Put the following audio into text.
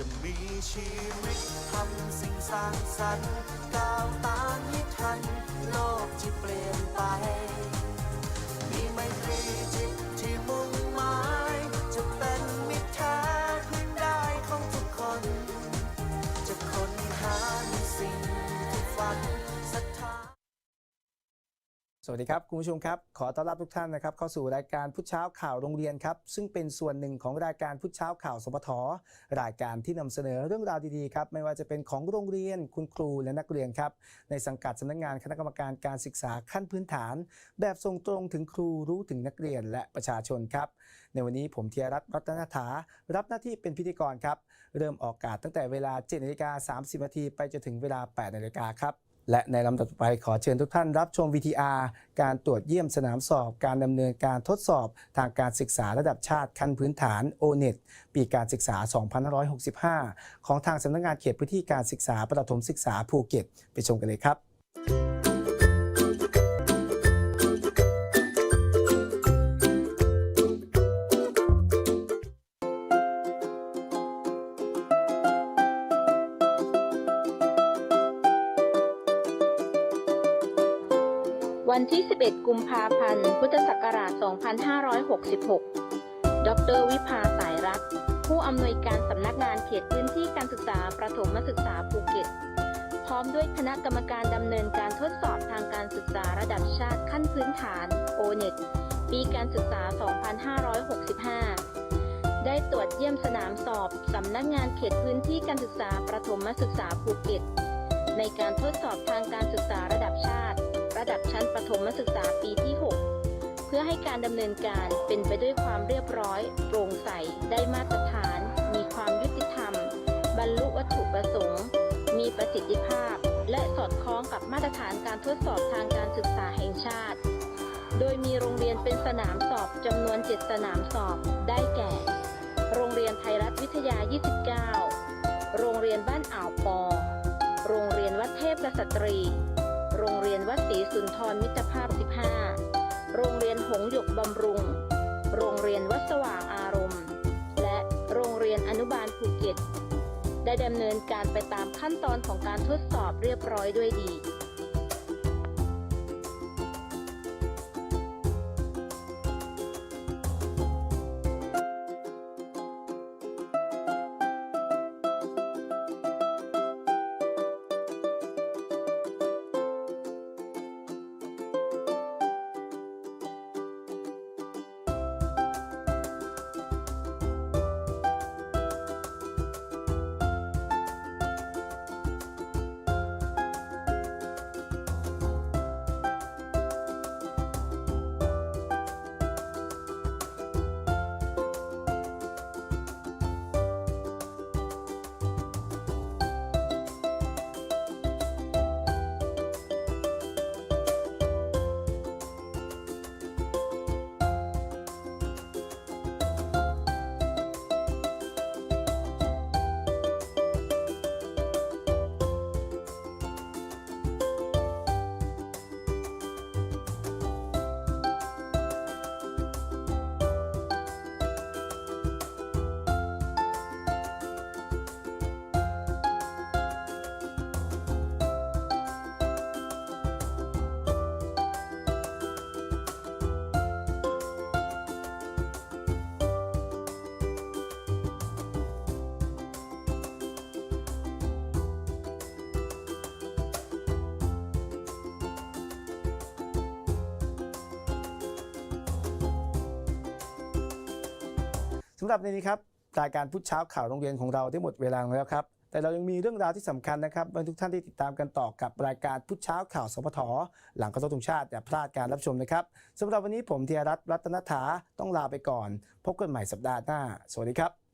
จะมีชีวิตทำสิ่งสร้างสรรค์ก้าวตาม สวัสดีครับ คุณผู้ชมครับ ขอต้อนรับทุกท่านนะครับเข้าสู่รายการพุชเช้าข่าวโรงเรียนครับซึ่งเป็นส่วนหนึ่งของรายการพุชเช้าข่าวสปทรายการที่นำเสนอเรื่องราวดีๆครับไม่ว่าจะเป็นของโรงเรียนคุณครูและนักเรียนครับในสังกัดสำนักงานคณะกรรมการการศึกษาขั้นพื้นฐาน แบบส่งตรงถึงครูรู้ถึงนักเรียนและประชาชนครับในวันนี้ผมเทียรัตน์รัตนถารับหน้าที่เป็นพิธีกรครับเริ่มออกอากาศตั้งแต่เวลา7นาฬิกา30นาทีไปจนถึงเวลา8นาฬิกาครับ และในลำดับต่อไปขอเชิญทุกท่านรับชม VTR การตรวจเยี่ยมสนามสอบ การดำเนินการทดสอบทางการศึกษาระดับชาติขั้นพื้นฐาน O-NET ปีการศึกษา 2565 ของทางสำนักงานเขตพื้นที่การศึกษาประถมศึกษาภูเก็ต ไปชมกันเลยครับ วันที่ 11 กุมภาพันธ์ พุทธศักราช 2566 ดร วิภาสายรัก ผู้อำนวยการสำนักงานเขตพื้นที่การศึกษาประถมศึกษาภูเก็ต พร้อมด้วยคณะกรรมการดำเนินการทดสอบทางการศึกษาระดับชาติขั้นพื้นฐาน O-NET ปีการศึกษา 2565 ได้ตรวจเยี่ยมสนามสอบสำนักงานเขตพื้นที่การศึกษาประถมศึกษาภูเก็ต ในการทดสอบทางการศึกษาระดับชาติ ระดับชั้นประถมศึกษาปีที่ 6 เพื่อให้การดำเนินการเป็นไปด้วยความเรียบร้อย โปร่งใส ได้มาตรฐาน มีความยุติธรรม บรรลุวัตถุประสงค์ มีประสิทธิภาพ และสอดคล้องกับมาตรฐานการทดสอบทางการศึกษาแห่งชาติ โดยมีโรงเรียนเป็นสนามสอบจำนวน 7 สนามสอบ ได้แก่ โรงเรียนไทยรัฐวิทยา 29 โรงเรียนบ้านอ่าวปอ โรงเรียนวัดเทพกษัตรี โรงเรียนวัดศรีสุนทรมิตรภาพ 15 โรงเรียนหงหยกบำรุง โรงเรียนวัดสว่างอารมณ์ และโรงเรียนอนุบาลภูเก็ต ได้ดำเนินการไปตามขั้นตอนของการทดสอบเรียบร้อยด้วยดี สำหรับในนี้ครับรายการพุทธเช้าข่าวโรงเรียนของเราได้หมดเวลาแล้วครับ แต่เรายังมีเรื่องราวที่สำคัญนะครับให้ทุกท่านที่ติดตามกันต่อกับรายการพุทธเช้าข่าวสปทหลังกระทรวงชาติอย่าพลาดการรับชมนะครับสำหรับวันนี้ผมเทียรัตน์รัตนถาต้องลาไปก่อน พบกันใหม่สัปดาห์หน้า สวัสดีครับ